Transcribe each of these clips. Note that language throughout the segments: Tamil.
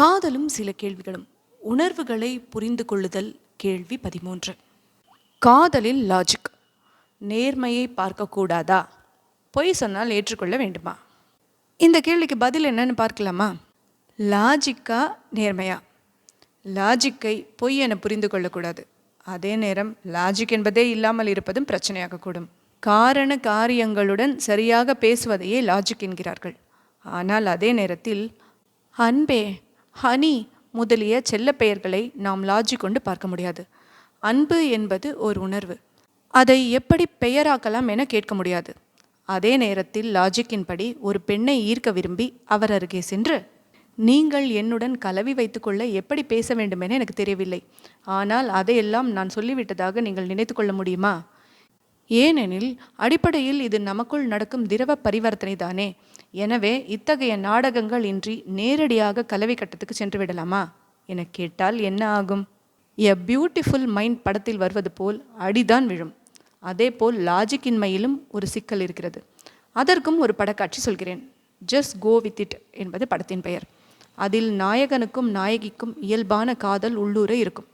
காதலும் சில கேள்விகளும். உணர்வுகளை புரிந்து கொள்ளுதல் கேள்வி பதிமூன்று. காதலில் லாஜிக் நேர்மையை பார்க்கக்கூடாதா பொய் சொன்னால் ஏற்றுக்கொள்ள வேண்டுமா? இந்த கேள்விக்கு பதில் என்னன்னு பார்க்கலாமா? லாஜிக்கா நேர்மையா? லாஜிக்கை பொய் என புரிந்து கொள்ளக்கூடாது. அதே நேரம் லாஜிக் என்பதே இல்லாமல் இருப்பதும் பிரச்சனையாகக்கூடும் காரண காரியங்களுடன் சரியாக பேசுவதையே லாஜிக் என்கிறார்கள். ஆனால் அதே நேரத்தில் அன்பே ஹனி முதலிய செல்ல பெயர்களை நாம் லாஜி கொண்டு பார்க்க முடியாது. அன்பு என்பது ஒரு உணர்வு. அதை எப்படி பெயராக்கலாம் என கேட்க முடியாது. அதே நேரத்தில் லாஜிக்கின்படி ஒரு பெண்ணை ஈர்க்க விரும்பி அவர் அருகே சென்று நீங்கள் என்னுடன் கலவி வைத்துக்கொள்ள எப்படி பேச வேண்டும் என எனக்கு தெரியவில்லை. ஆனால் அதையெல்லாம் நான் சொல்லிவிட்டதாக நீங்கள் நினைத்து கொள்ள முடியுமா? ஏனெனில் அடிப்படையில் இது நமக்குள் நடக்கும் திரவ பரிவர்த்தனை தானே எனவே இத்தகைய நாடகங்கள் இன்றி நேரடியாக கலவை கட்டத்துக்கு சென்று விடலாமா? என கேட்டால் என்ன ஆகும்? எ பியூட்டிஃபுல் மைண்ட் படத்தில் வருவது போல் அடிதான் விழும். அதேபோல் லாஜிக்கின்மையிலும் ஒரு சிக்கல் இருக்கிறது. அதற்கும் ஒரு படக்காட்சி சொல்கிறேன். ஜஸ்ட் கோ வித் இட் என்பது படத்தின் பெயர். அதில் நாயகனுக்கும் நாயகிக்கும் இயல்பான காதல் உள்ளூரே இருக்கும்.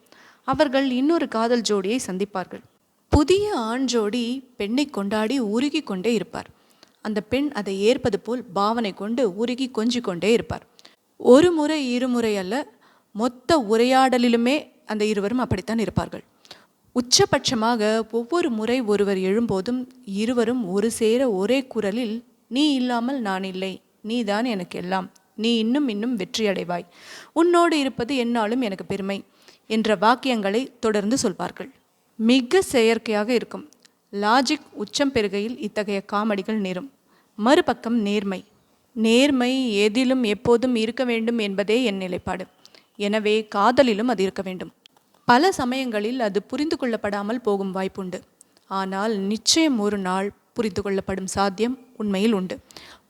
அவர்கள் இன்னொரு காதல் ஜோடியை சந்திப்பார்கள். புதிய ஆண் ஜோடி பெண்ணை கொண்டாடி உருகி கொண்டே இருப்பார். அந்த பெண் அதை ஏற்பது போல் பாவனை கொண்டு உருகி கொஞ்சிக் கொண்டே இருப்பார். ஒரு முறை இருமுறை அல்ல மொத்த உரையாடலிலுமே அந்த இருவரும் அப்படித்தான் இருப்பார்கள். உச்சபட்சமாக ஒவ்வொரு முறை ஒருவர் எழும்போதும் இருவரும் ஒரு சேர ஒரே குரலில் நீ இல்லாமல் நான் இல்லை நீதான் எனக்கு எல்லாம் நீ இன்னும் இன்னும் வெற்றியடைவாய் உன்னோடு இருப்பது என்னாலும் எனக்கு பெருமை என்ற வாக்கியங்களை தொடர்ந்து சொல்வார்கள். மிக செயற்கையாக இருக்கும். லாஜிக் உச்சம் பெறுகையில் இத்தகைய காமெடிகள் நேரும். மறுபக்கம் நேர்மை. நேர்மை எதிலும் எப்போதும் இருக்க வேண்டும் என்பதே என் நிலைப்பாடு. எனவே காதலிலும் அது இருக்க வேண்டும். பல சமயங்களில் அது புரிந்து கொள்ளப்படாமல் போகும் வாய்ப்புண்டு. ஆனால் நிச்சயம் ஒரு நாள் புரிந்து கொள்ளப்படும் சாத்தியம் உண்மையில் உண்டு.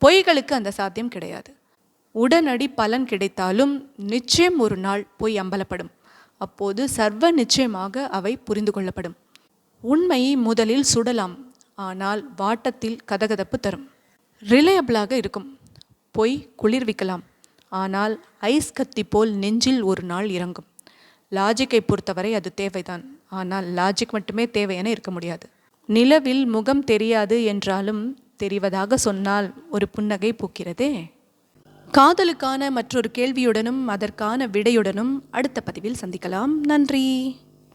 பொய்களுக்கு அந்த சாத்தியம் கிடையாது. உடனடி பலன் கிடைத்தாலும் நிச்சயம் ஒரு நாள் பொய் அம்பலப்படும். அப்போது சர்வ நிச்சயமாக அவை புரிந்து கொள்ளப்படும். உண்மையை முதலில் சுடலாம் ஆனால் வாட்டத்தில் கதகதப்பு தரும். ரிலையபிளாக இருக்கும். பொய் குளிர்விக்கலாம் ஆனால் ஐஸ் கத்தி போல் நெஞ்சில் ஒரு நாள் இறங்கும். லாஜிக்கை பொறுத்தவரை அது தேவைதான் ஆனால் லாஜிக் மட்டுமே தேவை என இருக்க முடியாது. நிலவில் முகம் தெரியாது என்றாலும் தெரிவதாக சொன்னால் ஒரு புன்னகை பூக்கிறதே. காதலுக்கான மற்றொரு கேள்வியுடனும் அதற்கான விடையுடனும் அடுத்த பதிவில் சந்திக்கலாம். நன்றி.